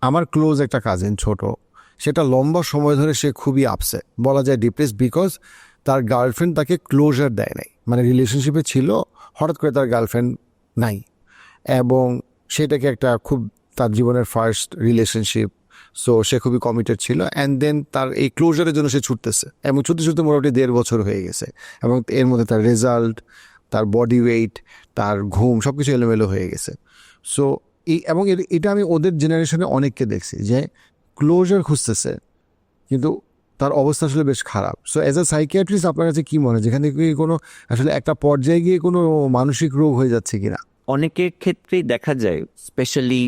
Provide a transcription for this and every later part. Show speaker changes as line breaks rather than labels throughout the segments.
আমার ক্লোজ একটা কাজিন ছোট। সেটা লম্বা সময় ধরে সে খুবই আপসেট বলা যায় ডিপ্রেস বিকজ তার গার্লফ্রেন্ড তাকে ক্লোজার দেয় নাই। মানে রিলেশনশিপে ছিল, হঠাৎ করে তার গার্লফ্রেন্ড নাই। এবং সেটাকে একটা খুব তার জীবনের ফার্স্ট রিলেশনশিপ সো সে খুবই কমিটেড ছিল। অ্যান্ড দেন তার এই ক্লোজারের জন্য সে ছুটতেছে। এবং ছুটতে ছুটতে মোটামুটি দেড় বছর হয়ে গেছে। এবং এর মধ্যে তার রেজাল্ট তার বডি ওয়েট তার ঘুম সব কিছু এলোমেলো হয়ে গেছে। সো এবং এটা আমি ওদের জেনারেশনে অনেককে দেখছি যে ক্লোজার খুঁজতেছে, কিন্তু তার অবস্থা আসলে বেশ খারাপ। সো অ্যাজ আ সাইকিয়াট্রিস্ট আপনার কাছে কী মনে হয়? যেখানে কি কোনো আসলে একটা পর্যায়ে গিয়ে কোনো মানসিক রোগ হয়ে যাচ্ছে কিনা?
অনেকের ক্ষেত্রেই দেখা যায় স্পেশালি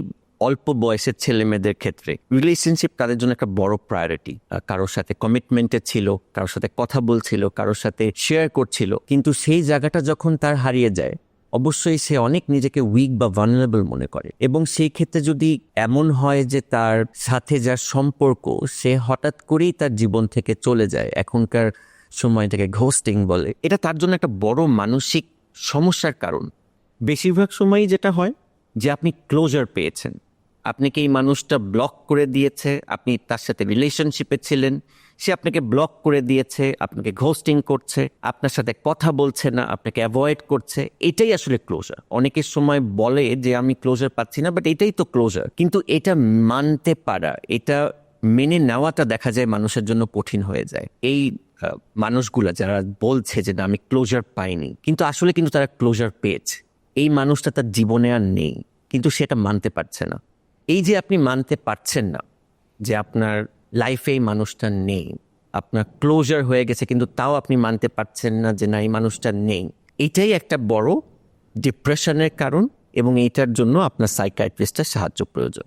অল্প বয়সের ছেলে মেয়েদের ক্ষেত্রে রিলেশনশিপ তাদের জন্য একটা বড় প্রায়োরিটি কারোর সাথে কমিটমেন্টে ছিল, কারোর সাথে কথা বলছিল, কারোর সাথে শেয়ার করছিল, কিন্তু সেই জায়গাটা যখন তার হারিয়ে যায় অবশ্যই সে অনেক নিজেকে উইক বা ভালনারেবল মনে করে। এবং সেই ক্ষেত্রে যদি এমন হয় যে তার সাথে যার সম্পর্ক, সে হঠাৎ করেই তার জীবন থেকে চলে যায়, এখনকার সময়টাকে ঘোস্টিং বলে, এটা তার জন্য একটা বড় মানসিক সমস্যার কারণ। বেশিরভাগ সময়ই যেটা হয় যে আপনি ক্লোজার পেয়েছেন। আপনাকে এই মানুষটা ব্লক করে দিয়েছে? আপনি তার সাথে রিলেশনশিপে ছিলেন। সে আপনাকে ব্লক করে দিয়েছে, আপনাকে ঘোস্টিং করছে, আপনার সাথে কথা বলছে না, আপনাকে অ্যাভয়েড করছে। এটাই আসলে ক্লোজার অনেকের সময় বলে যে, আমি ক্লোজার পাচ্ছি না বাট এটাই তো ক্লোজার কিন্তু এটা মানতে পারা, এটা মেনে নেওয়াটা দেখা যায় মানুষের জন্য কঠিন হয়ে যায়। এই মানুষগুলা যারা বলছে যে, না, আমি ক্লোজার পাইনি, কিন্তু আসলে কিন্তু তারা ক্লোজার পেয়েছে। এই মানুষটা তার জীবনে আর নেই, কিন্তু সেটা মানতে পারছে না। এই যে আপনি মানতে পারছেন না যে আপনার লাইফে এই মানুষটা নেই, আপনার ক্লোজার হয়ে গেছে, কিন্তু তাও আপনি মানতে পারছেন না যে না, এই মানুষটা নেই, এটাই একটা বড় ডিপ্রেশনের কারণ এবং এইটার জন্য আপনার সাইকাইট্রিস্টের সাহায্য প্রয়োজন।